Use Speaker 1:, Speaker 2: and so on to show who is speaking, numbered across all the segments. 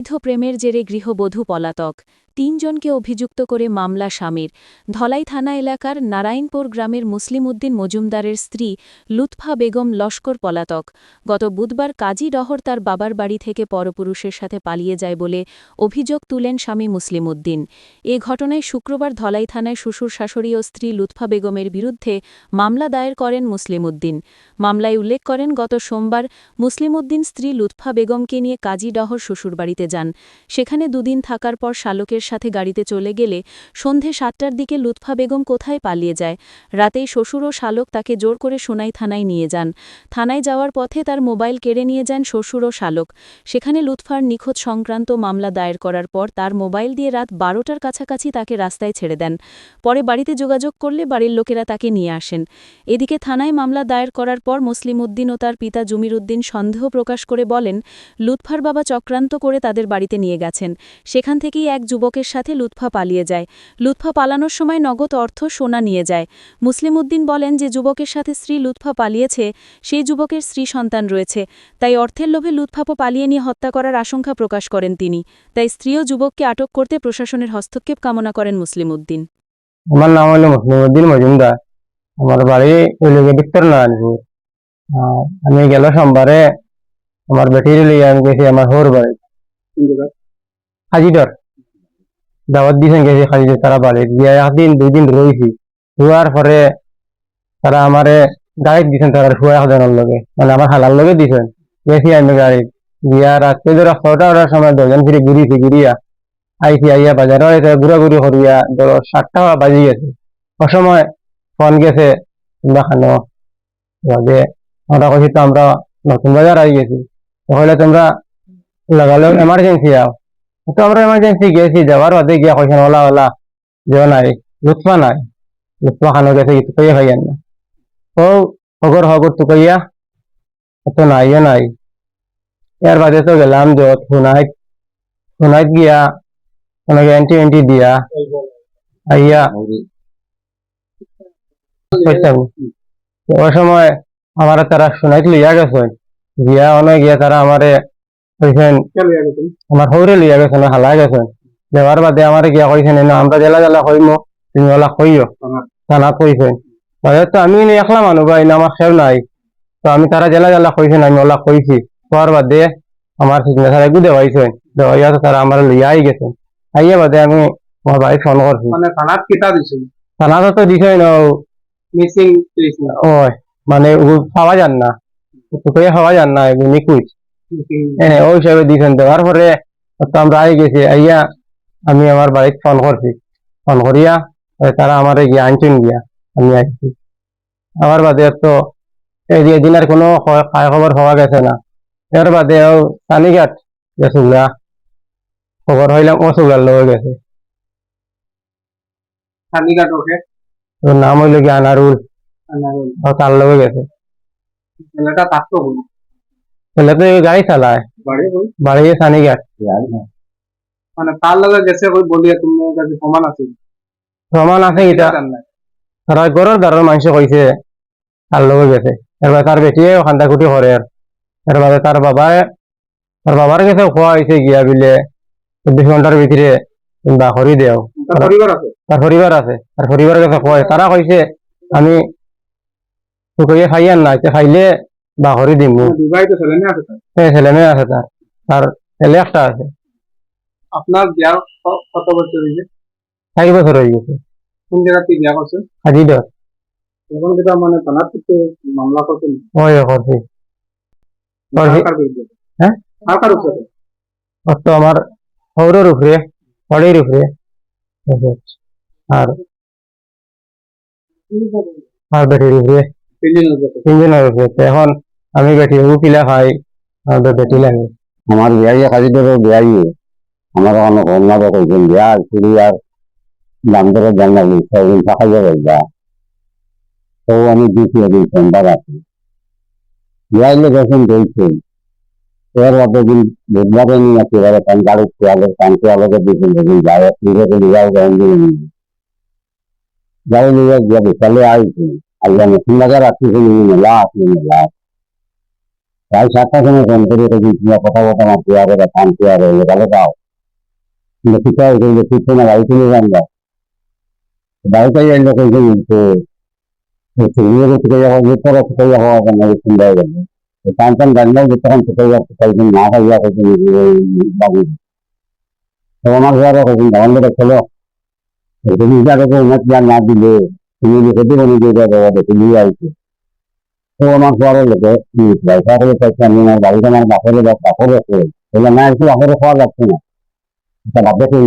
Speaker 1: বৈধ প্রেমের জেরে গৃহবধূ পলাতক। তিনজনকে অভিযুক্ত করে মামলা স্বামীর। ধলাই থানা এলাকার নারায়ণপুর গ্রামের মুসলিম উদ্দিন মজুমদারের স্ত্রী লুৎফা বেগম লস্কর পলাতক। গত বুধবার কাজী ডহর তার বাবার বাড়ি থেকে পরপুরুষের সাথে পালিয়ে যায় বলে অভিযোগ তুলেন স্বামী মুসলিম উদ্দিন। এ ঘটনায় শুক্রবার ধলাই থানায় শ্বশুর শাশুড়ি ও স্ত্রী লুৎফা বেগমের বিরুদ্ধে মামলা দায়ের করেন মুসলিম উদ্দিন। মামলায় উল্লেখ করেন, গত সোমবার মুসলিম উদ্দিন স্ত্রী লুৎফা বেগমকে নিয়ে কাজী ডহর শ্বশুরবাড়িতে যান। সেখানে দুদিন থাকার পর শালকের সাথে গাড়িতে চলে গেলে সন্ধে সাতটার দিকে লুৎফা বেগম কোথায় পালিয়ে যায়? রাতেই শ্বশুর ও শালক তাকে জোর করে সোনাই থানায় নিয়ে যান। থানায় যাওয়ার পথে তার মোবাইল কেড়ে নিয়ে যান শ্বশুর ও শালক। সেখানে লুৎফার নিখোঁজ সংক্রান্ত মামলা দায়ের করার পর তার মোবাইল দিয়ে রাত বারোটার কাছাকাছি তাকে রাস্তায় ছেড়ে দেন। পরে বাড়িতে যোগাযোগ করলে বাড়ির লোকেরা তাকে নিয়ে আসেন। এদিকে থানায় মামলা দায়ের করার পর মুসলিম উদ্দিন ও তার পিতা জমির উদ্দিন সন্দেহ প্রকাশ করে বলেন, লুৎফার বাবা চক্রান্ত করে তাদের বাড়িতে নিয়ে গেছেন। সেখান থেকেই এক যুবকের সাথে লুৎফা পালিয়ে যায়। লুৎফা পালানোর সময় নগদ অর্থ সোনা নিয়ে যায়। মুসলিম উদ্দিন বলেন যে যুবকের সাথে স্ত্রী লুৎফা পালিয়েছে, সেই যুবকের স্ত্রী সন্তান রয়েছে। তাই অর্থের লোভে লুৎফাপো পালিয়ে নিয়ে হত্যা করার আশঙ্কা প্রকাশ করেন তিনি। তাই স্ত্রী ও যুবককে আটক করতে প্রশাসনের হস্তক্ষেপ কামনা করেন মুসলিম উদ্দিন।
Speaker 2: আমার নাম হলো মুসলিমউদ্দিন মজুমদার। আমার বাড়ি নারায়ণপুর। আমি গেল সোমবারে আমার বেটির আমি গেছি আমার হোর বাড়ি। হাজিডর দাওয়াত দিয়েছেন গেছি হাজিডর তারা বাড়ি। গিয়ে একদিন দুই দিন রয়েছি। রোয়ার পরে তারা আমারে গাড়ি দিছেন তারা শুয়া সদনের লগে। মানে আমার হালার লগে দিছেন। গেছি আমি গাড়ি। গিয়া রাত্রে ধরো ছটা ওটার সময় দশজন ফিরে ঘুরিছি, ঘুরিয়া আইসি আইয়া বাজারে ঘুরাঘুরি করিয়া ধরো সাতটা বাজি গেছে। অসময় ফোন গেছে তোমরা খানো বাজে। আমরা কইছি তো আমরা নতুন বাজার আই গেছি তাহলে তোমরা লাগালো এমার্জেন্সি আও। তো আমরা এমার্জেন্সি গেছি, যাওয়ার বাদে গিয়া কইছেন ওলা ওলা যে নাই, লুৎফা নাই। লুৎফা খানো গেছে কিছু কইয়া খাইয়ান না। ও, হগর হগর তো কইয়া তো নাই নাই। এর বাদে তো গেলাম যত শুনাইত শুনাইত গিয়া, ওনাকে এন্টি এন্টি দিয়া, আইয়া ওই সময় আমার তারা শুনাইত লইয়া গেছেন, গিয়া অনেক গিয়া তারা আমারে কইছেন আমার হৌরে লইয়া গেছেন হালা গেছেন দেওয়ার বাদে আমারে গিয়া কইছেন না আমরা জেলা জেলা কইমো তুমি ওলা কইও থানাত কইছেন বাদে তো আমি নি একলা মানুষ ভাই না আমার সেও নাই। তো আমি তারা জেলা জেলা কইছেন আমি ওলা কইছি কোয়ার বাদে আমার সিগনেচার একটু দেওয়াইছেন দেওয়াইয়া তো তারা আমার লইয়া আই গেছেন আইয়া বাদে আমি আমার ভাই ফোন করছি
Speaker 3: মানে থানাত কিতা দিছে?
Speaker 2: থানাত তো দিছেন ও
Speaker 3: মিসিং না?
Speaker 2: ওই মানে ও পাওয়া যান না। তোকে পাওয়া যান না এগুলো
Speaker 3: মিসিং
Speaker 2: হ্যাঁ ওই হিসাবে দিয়েছেন দেওয়ার পরে তো আমরা আই গেছি আইয়া আমি আমার বাড়িতে ফোন করছি। ফোন করিয়া তারা আমার গিয়া আনছেন গিয়া আমি আইছি। আমার বাদে তো এই যে দিনের কোনো খায় খবর পাওয়া গেছে না। এর বাদে সানিঘাট গেছুগলা খবর হইলাম ও সুগার লয়ে গেছে
Speaker 3: ওকে?
Speaker 2: নাম হইল গিয়া আনারুল। ও তার লয়ে গেছে।
Speaker 3: ছেলেটা থাকতো
Speaker 2: ছেলে তো এই গাড়ি চালায়।
Speaker 3: বাড়ি
Speaker 2: বাড়ি সানিঘাট
Speaker 3: মানে তার লগে গেছে ওই বলিয়া তোমার কাছে সমান আছে?
Speaker 2: প্রমাণ আছে এটা। তারা গরর দারর মানুষ কইছে তার লগে গেছে। এরপর তার বেটিয়ে খান্দা কুটি করে আর। এরপরে তার বাবায় তার বাবার কাছে খোয়া হয়েছে গিয়া বিলে চব্বিশ ঘণ্টার ভিতরে বা হরি দেও
Speaker 3: তার পরিবার আছে?
Speaker 2: তার পরিবারের কাছে কয় তারা কইছে আমি তোকে খাইয়ান না খাইলে বা হরি দিম
Speaker 3: বিবাহিত ছেলে মেয়ে আছে তার।
Speaker 2: তার। ছেলে একটা আছে।
Speaker 3: আপনার বিয়ার কত বছর হয়েছে
Speaker 2: বছর হয়ে গেছে।
Speaker 3: কোন জায়গা থেকে বিয়া করছে
Speaker 2: আজি দর
Speaker 3: এখন যেটা মানে থানার থেকে মামলা
Speaker 2: ওই করছি হ্যাঁ?
Speaker 3: সরকার উপরে?
Speaker 2: অত আমার সৌরের উপরে হরির উপরে। আর আর উপরে।
Speaker 3: তিনজনের উপরে।
Speaker 2: এখন আমি বেটি উকিলা খাই আর বেটি লাগে
Speaker 4: আমার বিয়াই কাজিদেরও বিয়াই আমার ওখানে কন্যা কইছেন বিয়া চুরি আর দাম ধরে জানালি ছয়দিন থাকা যাবে যা তো আমি দিছি ওই সেন্টার আছে। বিয়াইলে যখন দিয়েছেন এর মধ্যে দিন বুধবারে নিয়ে একেবারে কান গাড়ি খেয়ালে কান খেয়ালকে দিয়েছেন যদি যায়। ফিরে করে যাও গাড়ি নিয়ে গিয়ে বিকালে আইছি আইয়া নতুন বাজার আসছি মেলা আসি মেলা। প্রায় সাতটা সময় ফোন করে তোমার কথা কথা আমার পেয়ার বা কান পেয়ার হয়ে গেলে দাও লিখিত হয়ে গেলে কিছু না গাড়ি কিনে জানবা বাড়িতে এলো কই যে তুমি থেকে যাব যে তোরা থেকে যাব আপনার সুন্দর হয়ে গেল। টান টান গাড়ি যে তখন তাই জন্য না হয়ে যাচ্ছে বাবু। তো আমার ঘরে কখন ধান লেগে ছিল তুমি যাকে উন্নত জ্ঞান না দিলে, তুমি লিখে দিবে নিজে যাবে দেখে নিয়ে আইছে। তো আমার ঘরে লোকে করে পয়সা নিয়ে আমার বাড়িতে আমার বাপরে বা বাপরে আছে বলে না একটু বাপরে খাওয়া যাচ্ছে না তা বাপে সেই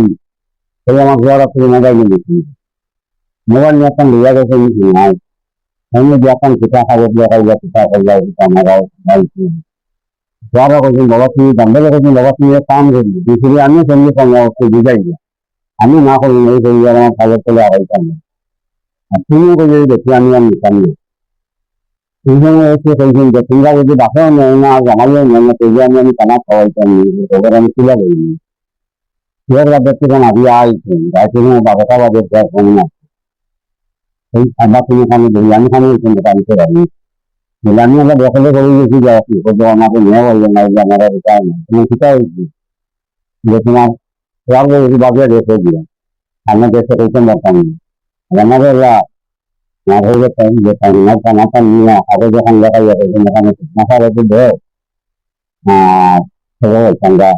Speaker 4: সেই আমার ঘরে তুমি মোবাইল নিয়ে দিচ্ছি মোবাইল নিয়ে এখন লিয়া গেছে নাই। আমি যে এখন পিঠা খাব দিয়ে খাই যা পিঠা খাই যাই আমার ঘরে কখন বাবা, তুমি জানবে কখন বাবা, তুমি কাম করবি দুপুরে আমি সঙ্গে সঙ্গে ওকে বুঝাই আমি না করি এই করি আমার খাবার চলে আগাইতাম না তুমিও করি দেখি আমি এই কইছেন যে আমি আমি আমি দেখ ফোন না এই আবার তুমি খানে ধরি আমি খানে কিন্তু কানতে পারি বলে আমি আবার দখলে করে গেছি যে আপনি কত আমাকে নিয়ে বললেন না যে আমার আর উপায় নেই তুমি সেটা হয়েছি যে তোমার সব যদি বাজারে রেখে দিয়ে আমি দেশে কইতে পারতাম না আমাদের না হয়ে গেছে যে মাথা মাথা নিয়ে আগে যখন লেখা যাবে তখন মাথা রেখে দেয় আর সেভাবে সঙ্গা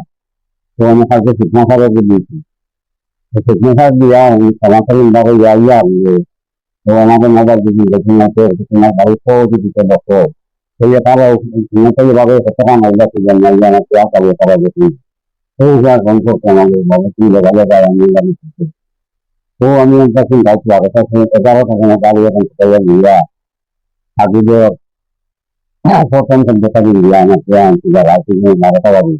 Speaker 4: তো আমি কালকে শিক্ষা রেখে দিয়েছি শিক্ষা দিয়া আমি সমাচারী বাবু যাইয়া তো আমাদের মোবাইল যদি দেখি না তো তোমার বাড়ি তো যদি তো দেখো সেই তারা তুমি ভাবে কতটা মহিলা ছিলেন মহিলা আমার কেয়া পাবে তারা দেখি এই যা গল্প আমাদের বাবা কি লেখালে যায় আমি বাড়ি থেকে তো আমি একটা চিন্তা করছি আগে এগারো টাকা না গাড়ি